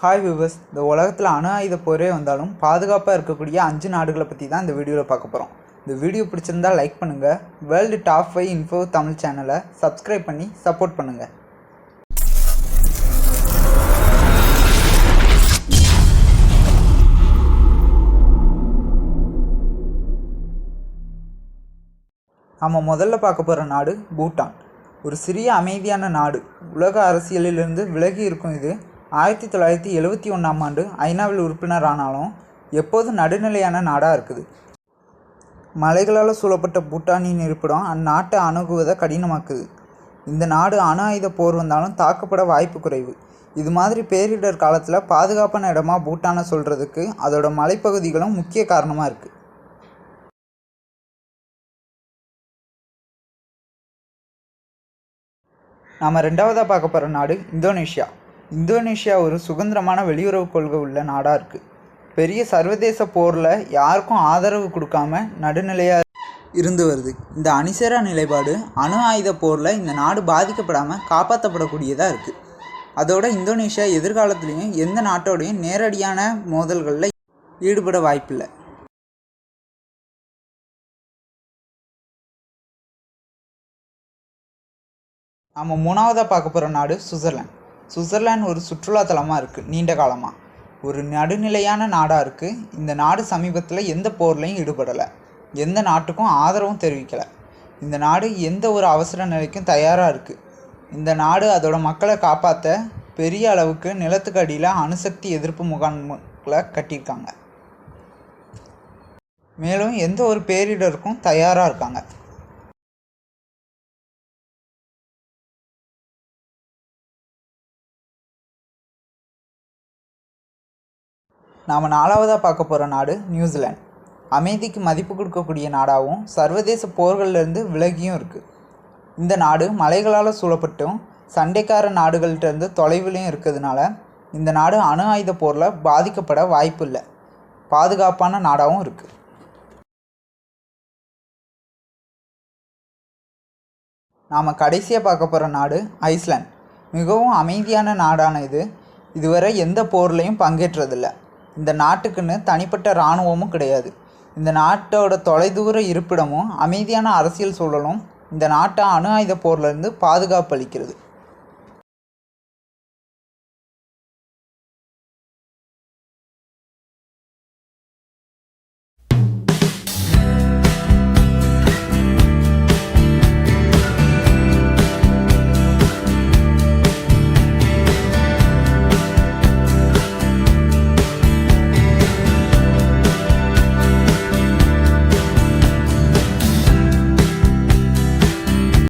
Hi viewers இந்த உலகத்தில் அணு ஆயுத போரே வந்தாலும் பாதுகாப்பாக இருக்கக்கூடிய அஞ்சு நாடுகளை பற்றி தான் இந்த வீடியோவில் பார்க்க போகிறோம் இந்த வீடியோ பிடிச்சிருந்தா லைக் பண்ணுங்கள் world top five info Tamil சேனலை சப்ஸ்கிரைப் பண்ணி சப்போர்ட் பண்ணுங்கள் நம்ம முதல்ல பார்க்க போகிற நாடு பூட்டான். ஒரு சிறிய அமைதியான நாடு. உலக அரசியலிலிருந்து விலகி இருக்கும் இது ஆயிரத்தி தொள்ளாயிரத்தி எழுவத்தி ஒன்றாம் ஆண்டு ஐநாவில் உறுப்பினர் ஆனாலும் எப்போதும் நடுநிலையான நாடாக இருக்குது? மலைகளால் சூழப்பட்ட பூட்டானின் இருப்பிடம் அந்நாட்டை அணுகுவதை கடினமாக்குது. இந்த நாடு அணு ஆயுத போர் வந்தாலும் தாக்கப்பட வாய்ப்பு குறைவு. இது மாதிரி பேரிடர் காலத்தில் பாதுகாப்பான இடமா பூட்டானை சொல்கிறதுக்கு அதோட மலைப்பகுதிகளும் முக்கிய காரணமாக இருக்குது நாம் ரெண்டாவதாக பார்க்க போகிற நாடு இந்தோனேஷியா. இந்தோனேஷியா ஒரு சுதந்திரமான வெளியுறவு கொள்கை உள்ள நாடாக இருக்குது பெரிய சர்வதேச போரில் யாருக்கும் ஆதரவு கொடுக்காம நடுநிலையாக இருந்து வருது. இந்த அணிசேரா நிலைப்பாடு அணு ஆயுத போரில் இந்த நாடு பாதிக்கப்படாமல் காப்பாற்றப்படக்கூடியதாக இருக்குது அதோட இந்தோனேஷியா எதிர்காலத்துலேயும் எந்த நாட்டோடையும் நேரடியான மோதல்களில் ஈடுபட வாய்ப்பில்லை. நம்ம மூணாவதாக பார்க்க போகிற நாடு சுவிட்சர்லாந்து. சுவிட்சர்லாந்து ஒரு சுற்றுலா தலமாக இருக்குது நீண்ட காலமாக ஒரு நடுநிலையான நாடாக இருக்குது இந்த நாடு சமீபத்தில் எந்த போர்லையும் ஈடுபடலை. எந்த நாட்டுக்கும் ஆதரவும் தெரிவிக்கலை. இந்த நாடு எந்த ஒரு அவசர நிலைக்கும் தயாராக இருக்குது இந்த நாடு அதோட மக்களை காப்பாற்ற பெரிய அளவுக்கு நிலத்துக்கு அடியில் அணுசக்தி எதிர்ப்பு முகாம்களை கட்டியிருக்காங்க. மேலும் எந்த ஒரு பேரிடருக்கும் தயாராக இருக்காங்க. நாம் நாலாவதாக பார்க்க போகிற நாடு நியூசிலாந்து. அமைதிக்கு மதிப்பு கொடுக்கக்கூடிய நாடாகவும் சர்வதேச போர்கள்லேருந்து விலகியும் இருக்குது இந்த நாடு மலைகளால் சூழப்பட்டும் சண்டைக்கார நாடுகள்கிட்டருந்து தொலைவிலையும் இருக்கிறதுனால இந்த நாடு அணு ஆயுத போரில் பாதிக்கப்பட வாய்ப்பு இல்லை பாதுகாப்பான நாடாகவும் இருக்குது நாம் கடைசியாக பார்க்க போகிற நாடு ஐஸ்லாண்ட் மிகவும் அமைதியான நாடான இது. இதுவரை எந்த போர்லையும் பங்கேற்றதில்லை. இந்த நாட்டுக்குன்னு தனிப்பட்ட இராணுவமும் கிடையாது. இந்த நாட்டோட தொலைதூர இருப்பிடமும் அமைதியான அரசியல் சூழலும் இந்த நாட்டை அணு ஆயுத போர்லேருந்து பாதுகாப்பு அளிக்கிறது.